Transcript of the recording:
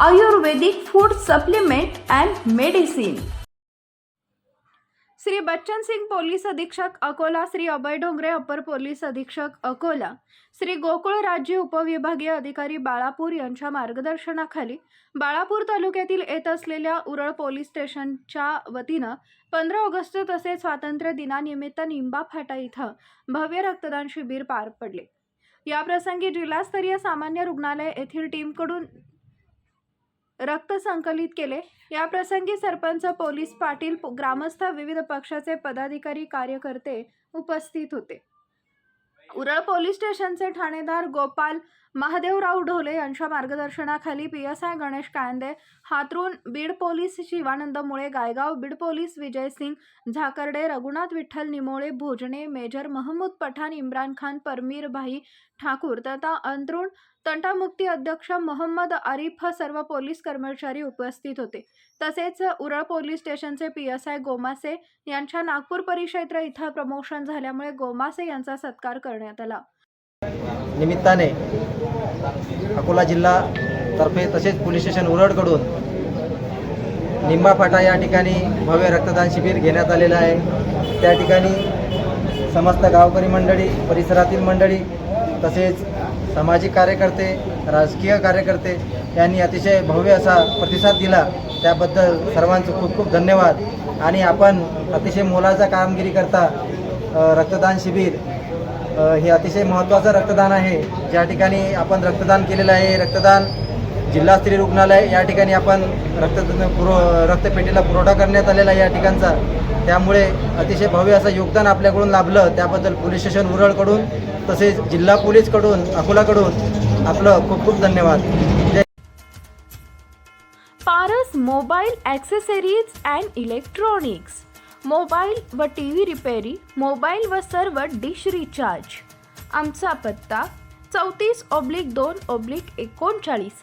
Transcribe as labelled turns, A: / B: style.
A: Ayurvedic food supplement and medicine. Shri Bachchan Singh police अधीक्षक अकोला श्री अभय डोंगरे अपर police अधीक्षक अकोला श्री गोकुळ राज्य उपविभागीय अधिकारी बाळापूर यांच्या मार्गदर्शनाखाली बाळापूर तालुक्यातील येत असलेल्या उरळ पोलीस स्टेशनच्या वतीनं पंधरा ऑगस्ट तसेच स्वातंत्र्य दिनानिमित्त निंबा फाटा इथं भव्य रक्तदान शिबिर पार पडले. या प्रसंगी जिल्हास्तरीय सामान्य रुग्णालय येथील टीमकडून रक्त संकलित केले. या प्रसंगी सरपंच पोलीस पाटील ग्रामस्थ विविध पक्षाचे पदाधिकारी कार्यकर्ते उपस्थित होते. उरळ पोलीस स्टेशनचे ठाणेदार गोपाल महादेवराव ढोले यांच्या मार्गदर्शनाखाली पी एस आय गणेश कांदे हातरून Beed police Shivanand Mule Gaigaon Beed police Vijay Singh Zakarde Raghunath Vitthal Nimole Bhojane major Mahmood Pathan Imran Khan परमीर भाई ठाकूर तथा अंतरुण तंटामुक्ती अध्यक्ष मोहम्मद आरिफ सर्व पोलीस कर्मचारी उपस्थित होते. तसेच उरळ पोलीस स्टेशनचे पी एस आय गोमासे यांच्या नागपूर परिक्षेत्र इथं प्रमोशन झाल्यामुळे गोमासे यांचा सत्कार करण्यात आला.
B: निमित्ताने अकोला जिल्हा तर्फे तसेच पोलीस स्टेशन उरळकडून निंबा फाटा या ठिकाणी भव्य रक्तदान शिबिर घेण्यात आलेलं आहे. त्या ठिकाणी समस्त गावकरी मंडळी परिसरातील मंडळी तसेच सामाजिक कार्यकर्ते राजकीय कार्यकर्ते यांनी अतिशय भव्य असा प्रतिसाद दिला. त्याबद्दल सर्वांचं खूप खूप धन्यवाद. आणि आपण अतिशय मोलाचा कामगिरी करता रक्तदान शिबिर. हे अतिशय महत्त्वाचं रक्तदान आहे. ज्या ठिकाणी आपण रक्तदान केलेलं आहे रक्तदान जिल्हास्तरीय रुग्णालय या ठिकाणी आपण रक्त पुरव रक्तपेटीला पुरवठा करण्यात आलेला या ठिकाणचा. त्यामुळे अतिशय भव्य असं योगदान आपल्याकडून लाभलं. त्याबद्दल पोलीस स्टेशन उरळकडून तसेच जिल्हा पोलीसकडून अकोलाकडून आपलं खूप खूप धन्यवाद.
A: Paras mobile accessories and electronics. Mobile व टी व्ही रिपेरी मोबाईल व सर्व डिश रिचार्ज. आमचा पत्ता चौतीस ऑब्लिक दोन ऑब्लिक एकोणचाळीस.